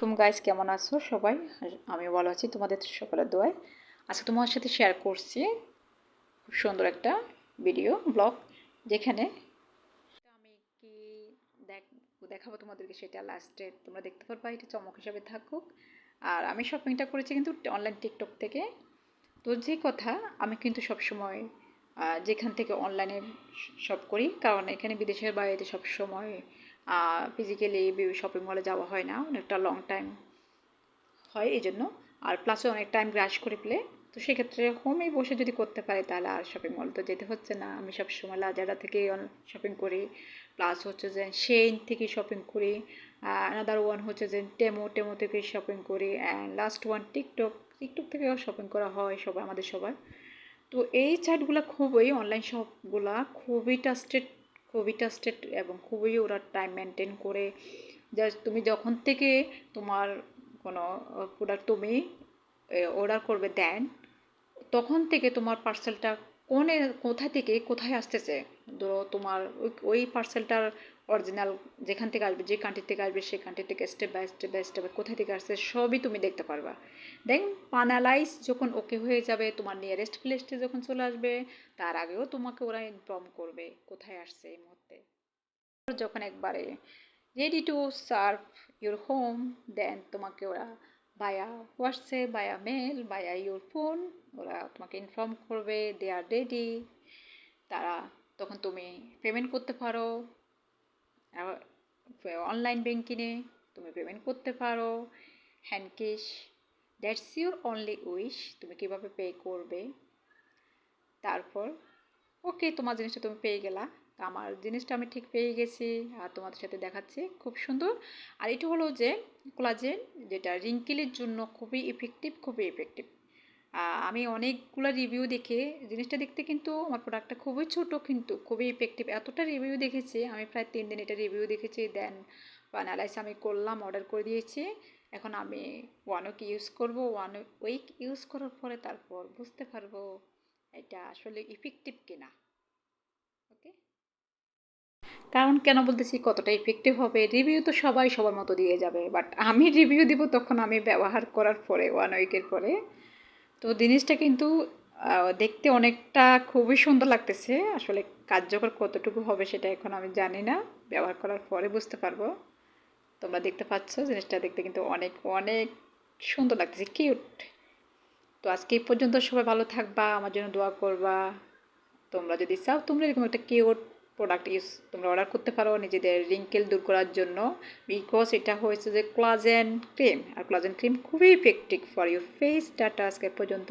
আলাইকুম গাইস কেমন আছো সবাই? আমি ভালো আছি, তোমাদের সকলের দোয়ায়। আজকে তোমার সাথে শেয়ার করছি খুব সুন্দর একটা ভিডিও ব্লগ যেখানে আমি কি দেখ, দেখাবো তোমাদেরকে সেটা লাস্টে তোমরা দেখতে পারবা, এটা চমক হিসাবে থাকুক। আর আমি শপিংটা করেছি কিন্তু অনলাইন টিকটক থেকে। তো যে কথা, আমি কিন্তু সবসময় যেখান থেকে অনলাইনে শপ করি, কারণ এখানে বিদেশের বাইরে সবসময় ফিজিক্যালি শপিং মলে যাওয়া হয় না, অনেকটা লং টাইম হয় এই জন্য আর প্লাসে অনেক টাইম গ্রাস করে ফেলে তো সেক্ষেত্রে হোমে বসে যদি করতে পারে, তাহলে আর শপিং মল তো যেতে হচ্ছে না। আমি সবসময় লাজারা থেকে শপিং করি প্লাস হচ্ছে যে সেইন থেকে শপিং করি আনাদার ওয়ান হচ্ছে যে টেমো টেমো থেকে শপিং করি and last one TikTok TikTok থেকেও শপিং করা হয় সবাই আমাদের সবার। তো এই চার্টগুলো খুবই অনলাইন শপগুলা খুবই ট্রাস্টেড খুবই টাস্টেড এবং খুবই ওরা টাইম মেনটেন করে। জাস্ট তুমি যখন থেকে তোমার কোনো প্রোডাক্ট তুমি অর্ডার করবে দেন তখন থেকে তোমার পার্সেলটা কোনে, কোথা থেকে, কোথায় আসতেছে? ধরো তোমার ওই ওই পার্সেলটার অরিজিনাল যেখান থেকে আসবে, যে কান্ট্রি থেকে আসবে সেই কান্ট্রি থেকে step by step by step কোথা থেকে আসছে, সবই তুমি দেখতে পারবা। দেন পানালাইজ যখন ওকে হয়ে যাবে, তোমার নিয়ারেস্ট প্লেসটি যখন চলে আসবে, তার আগেও তোমাকে ওরা ইনফর্ম করবে কোথায় আসছে এই মুহূর্তে। যখন একবারে ready to serve your home then তোমাকে ওরা বায়া হোয়াটসঅ্যাপ বায়া মেল বায়া ইউর ফোন ওরা তোমাকে ইনফর্ম করবে দে আর রেডি তারা তখন তুমি পেমেন্ট করতে পারো। অনলাইন ব্যাঙ্কিংয়ে তুমি পেমেন্ট করতে পারো। Hand cash that's your only wish তুমি কীভাবে পে করবে। তারপর ওকে তোমার জিনিসটা তুমি পেয়ে গেলা। আমার জিনিসটা আমি ঠিক পেয়ে গেছি, আর তোমাদের সাথে দেখাচ্ছি খুব সুন্দর। আর এটা হলো যে কোলাজেন যেটা রিঙ্কেলের জন্য খুবই ইফেক্টিভ খুবই ইফেক্টিভ আমি অনেকগুলো রিভিউ দেখে, জিনিসটা দেখতে কিন্তু আমার প্রোডাক্টটা খুবই ছোট কিন্তু, খুবই ইফেক্টিভ এতটা রিভিউ দেখেছি, আমি প্রায় তিন দিন এটা রিভিউ দেখেছি দেন অ্যানালাইস আমি করলাম অর্ডার করে দিয়েছি। এখন আমি ওয়ান উইক ইউজ করব ওয়ান উইক ইউজ করার পরে তারপর বুঝতে পারব এটা আসলে ইফেক্টিভ কিনা। ওকে কারণ কেন বলতেছি কতটা ইফেক্টিভ হবে? রিভিউ তো সবাই সবার মতো দিয়ে যাবে বাট আমি রিভিউ দিব তখন আমি ব্যবহার করার পরে ওয়ান উইকের পরে তো জিনিসটা কিন্তু দেখতে অনেকটা খুবই সুন্দর লাগতেছে। আসলে কার্যকর কতটুকু হবে সেটা এখন আমি জানি না। ব্যবহার করার পরে বুঝতে পারব। তোমরা দেখতে পাচ্ছ, জিনিসটা দেখতে কিন্তু অনেক অনেক সুন্দর লাগতেছে। কিউট। তো আজকে এই পর্যন্ত সবাই ভালো থাকবা, আমার জন্য দোয়া করবা। তোমরা যদি চাও তোমরা এরকম একটা কিউট প্রোডাক্ট ইউজ তোমরা অর্ডার করতে পারো নিজেদের রিঙ্কেল দূর করার জন্য বিকজ এটা হয়েছে যে ক্লাজেন ক্রিম আর ক্লাজেন ক্রিম খুবই ইফেক্টিভ ফর ইউর ফেস ডাটা আজকে পর্যন্ত।